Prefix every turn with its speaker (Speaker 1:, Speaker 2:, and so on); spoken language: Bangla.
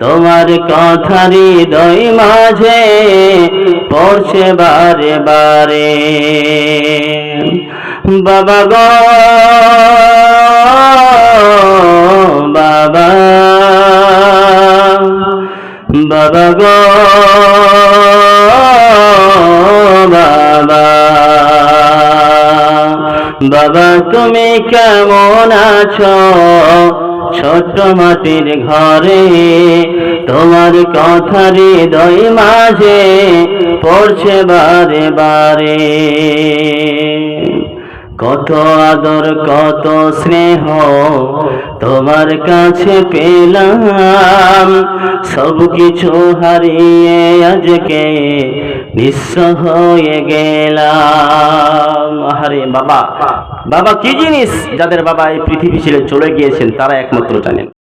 Speaker 1: তোমার কথারি দই মাঝে পড়ছে বারে বারে। বাবা গো বাবা বাবা গো। বাবা, তুমি কেমন আছো? ছোট্ট মাটির ঘরে তোমার কথা হৃদয় মাঝে পড়ছে বারে বারে। কত আদর, কত স্নেহ তোমার কাছে পেলাম। সব কিছু হারিয়ে আজকে নিঃস্ব হয়ে গেলাম। আরে বাবা। বাবা কি জিনিস যাদের বাবা এই পৃথিবী ছেড়ে চলে গিয়েছেন, তারা একমাত্র জানেন।